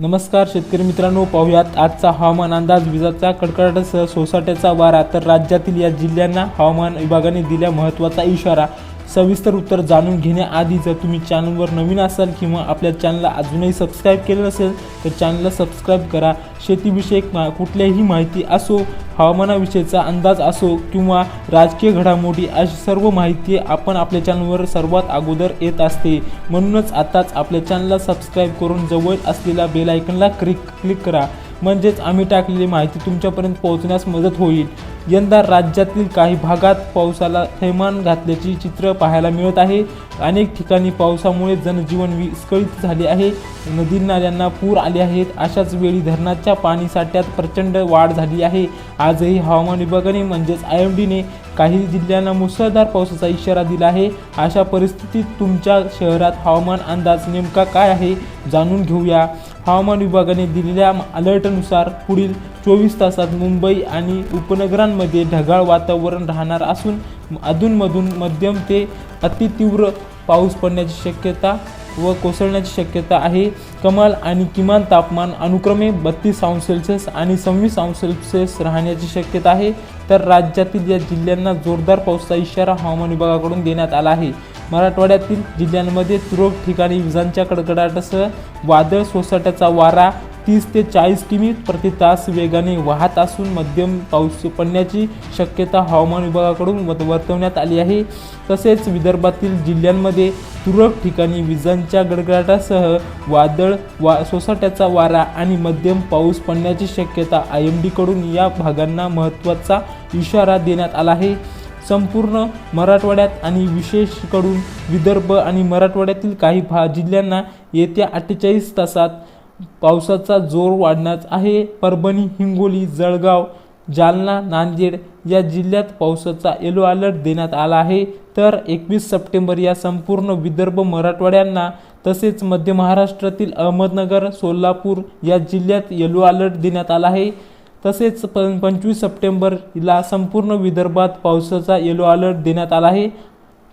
नमस्कार शेतकरी मित्रांनो पाहूयात आजचा हवामान अंदाज. विजाचा कडकडाटासह सोसाट्याचा वारा तर राज्यातील या जिल्ह्यांना हवामान विभागाने दिल्या महत्त्वाचा इशारा. सविस्तर उत्तर जाणून घेण्याआधी जर तुम्ही चॅनलवर नवीन असाल किंवा आपल्या चॅनलला अजूनही सबस्क्राईब केलं नसेल तर चॅनलला सबस्क्राईब करा. शेतीविषयक मा कुठल्याही माहिती असो हवामानाविषयीचा अंदाज असो किंवा राजकीय घडामोडी अशी सर्व माहिती आपण आपल्या चॅनलवर सर्वात अगोदर येत असते. म्हणूनच आताच आपल्या चॅनलला सबस्क्राईब करून जवळ असलेल्या बेलायकनला क्लिक क्लिक करा. म्हणजेच आम्ही टाकलेली माहिती तुमच्यापर्यंत पोहोचण्यास मदत होईल. यंदा राज्यातील काही भागात पावसाला थैमान घातल्याची चित्र पाहायला मिळत आहे. अनेक ठिकाणी पावसामुळे जनजीवन विस्कळीत झाले आहे. नदी नाल्यांना पूर आले आहेत. अशाच वेळी धरणाच्या पाणीसाठ्यात प्रचंड वाढ झाली आहे. आजही हवामान विभागाने म्हणजेच आय एम डीने काही जिल्ह्यांना मुसळधार पावसाचा इशारा दिला आहे. अशा परिस्थितीत तुमच्या शहरात हवामान अंदाज नेमका काय आहे? जाणून घेऊया. हवामान विभागाने दिलेल्या अलर्टनुसार पुढील चोवीस तासात मुंबई आणि उपनगरांमध्ये ढगाळ वातावरण राहणार असून अधूनमधून मध्यम ते अतितीव्र पाऊस पडण्याची शक्यता व कोसळण्याची शक्यता आहे. कमाल आणि किमान तापमान अनुक्रमे बत्तीस अंश सेल्सिअस आणि सव्वीस अंश सेल्सिअस राहण्याची शक्यता आहे. तर राज्यातील या जिल्ह्यांना जोरदार पावसाचा इशारा हवामान विभागाकडून देण्यात आला आहे. मराठवाड्यातील जिल्ह्यांमध्ये तुरळक ठिकाणी विजांच्या कडकडाटासह वादळ सोसाट्याचा वारा तीस ते चाळीस किमी प्रति तास वेगाने वाहत असून मध्यम पाऊस पडण्याची शक्यता हवामान विभागाकडून वत- वर्तवण्यात आली आहे. तसेच विदर्भातील जिल्ह्यांमध्ये तुरळक ठिकाणी विजांच्या गडगडाटासह वादळ वा सोसाट्याचा वारा आणि मध्यम पाऊस पडण्याची शक्यता आय एम डीकडून या भागांना महत्त्वाचा इशारा देण्यात आला आहे. संपूर्ण मराठवाड्यात आणि विशेषकडून विदर्भ आणि मराठवाड्यातील काही भा जिल्ह्यांना येत्या अठ्ठेचाळीस तासात पावसाचा जोर वाढणार आहे. परभणी हिंगोली जळगाव जालना नांदेड या जिल्ह्यात पावसाचा येलो अलर्ट देण्यात आला आहे. तर एकवीस सप्टेंबर या संपूर्ण विदर्भ मराठवाड्यांना तसेच मध्य महाराष्ट्रातील अहमदनगर सोलापूर या जिल्ह्यात येलो अलर्ट देण्यात आला आहे. तसेच प पंचवीस सप्टेंबरला संपूर्ण विदर्भात पावसाचा येलो अलर्ट देण्यात आला आहे.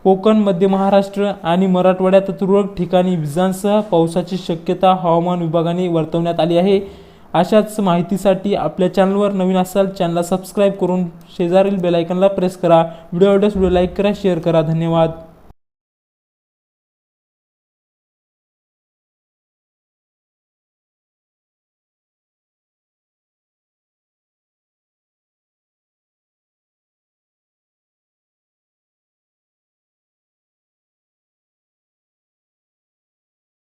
कोकण मध्य महाराष्ट्र आणि मराठवाड्यात तुरळक ठिकाणी विजांसह पावसाची शक्यता हवामान विभागाने वर्तवण्यात आली आहे. अशाच माहितीसाठी आपल्या चॅनलवर नवीन असाल चॅनलला सबस्क्राईब करून शेजारील बेलायकनला प्रेस करा. व्हिडिओ आवडल्यास व्हिडिओ लाईक करा शेअर करा. धन्यवाद.